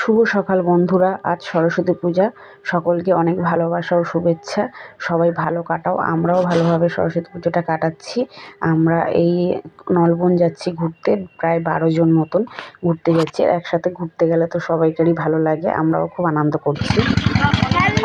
শুভ সকাল বন্ধুরা, আজ সরস্বতী পূজা। সকলকে অনেক ভালোবাসা ও শুভেচ্ছা। সবাই ভালো কাটাও, আমরাও ভালোভাবে সরস্বতী পুজোটা কাটাচ্ছি। আমরা এই নলবন যাচ্ছি ঘুরতে, প্রায় বারো জন মতন ঘুরতে যাচ্ছি। একসাথে ঘুরতে গেলে তো সবাইকারই ভালো লাগে, আমরাও খুব আনন্দ করছি।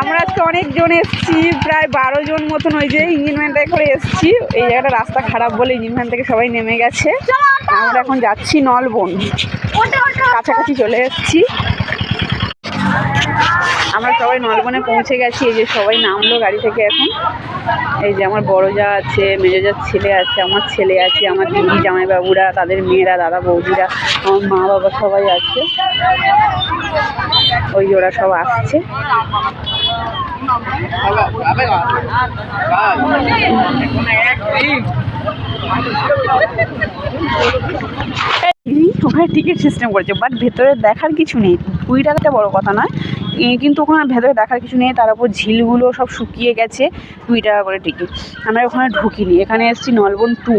আমরা আজকে অনেকজন এসেছি, প্রায় বারো জন মতন ওই যে ইঞ্জিন ভ্যানটায় করে এসেছি। এই জায়গাটা রাস্তা খারাপ বলে ইঞ্জিন ভ্যান থেকে সবাই নেমে গেছে। আমরা এখন যাচ্ছি নলবন। কাছাকাছি চলে এসেছি। আমরা সবাই নলবনে পৌঁছে গেছি, এই যে সবাই নামলো গাড়ি থেকে এখন। এই যে আমার বড় যা আছে, মেজো যার ছেলে আছে, আমার ছেলে আছে, আমার দিদি, জামাইবাবুরা, তাদের মেয়েরা, দাদা বৌদিরা, আমার মা বাবা সবাই আছে। ওই ওরা সব আসছে। ওখানে টিকিট সিস্টেম করেছে বাট ভেতরে দেখার কিছু নেই। কুড়ি টাকাটা বড় কথা নয়। কিন্তু ওখানে ভেতরে দেখার কিছু নেই, তার উপর ঝিলগুলো সব শুকিয়ে গেছে, কুড়ি টাকা করে টিকিট আমরা ওখানে ঢুকিনি। এখানে এসেছি নলবন টু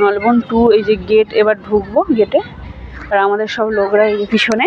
নলবন টু এই যে গেট এবার ঢুকবো গেটে আর আমাদের সব লোকরা এই পিছনে।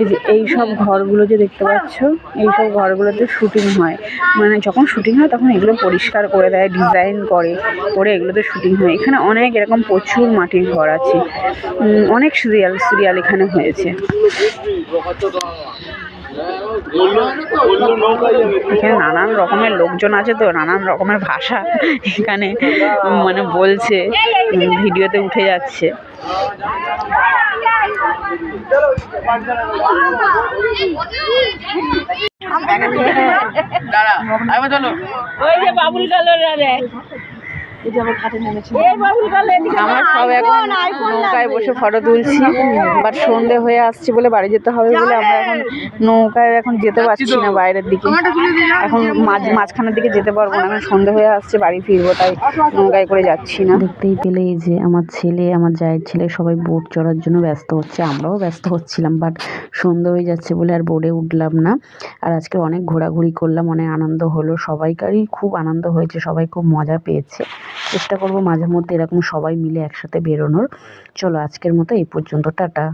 এই যে, এই সব ঘরগুলো যে দেখতে পাচ্ছ, এই সব ঘরগুলোতে শুটিং হয়। মানে যখন শুটিং হয়, তখন এগুলো পরিষ্কার করে দেয় ডিজাইন করে করে এগুলোতে শুটিং হয়। এখানে অনেক এরকম প্রচুর মাটির ঘর আছে। অনেক সিরিয়াল সিরিয়াল এখানে হয়েছে। এখানে নানান রকমের লোকজন আছে তো, নানান রকমের ভাষা এখানে মানে বলছে ভিডিওতে উঠে যাচ্ছে। দাঁড়া চলো। ওই যে বাবুল কালোর এই যে আমার ঘাটে নেমেছে। আমরা সব এখন নৌকায় বসে ফটো তুলছি বাট সন্ধে হয়ে আসছে বলে বাড়ি যেতে হবে বলে আমরা এখন নৌকায় এখন যেতে পারছি না বাইরের দিকে। এখন মাঝ মাঝখানের দিকে যেতে পারব না এখন সন্ধে হয়ে আসছে বাড়ি ফিরবো তাই নৌকায় করে যাচ্ছি না। দেখতেই পেলে এই যে আমার ছেলে আমার জায়ের ছেলে সবাই বোট চড়ার জন্য ব্যস্ত হচ্ছে আমরাও ব্যস্ত হচ্ছিলাম বাট সন্ধ্যে হয়ে যাচ্ছে বলে আর বোর্ডে উঠলাম না। আর আজকে অনেক ঘোরাঘুরি করলাম অনেক আনন্দ হলো সবাইকারই খুব আনন্দ হয়েছে সবাই খুব মজা পেয়েছে। চেষ্টা করব মাঝে মধ্যে এরকম সবাই মিলে একসাথে বেরোনোর। চলো আজকের মতো এই পর্যন্ত, টাটা।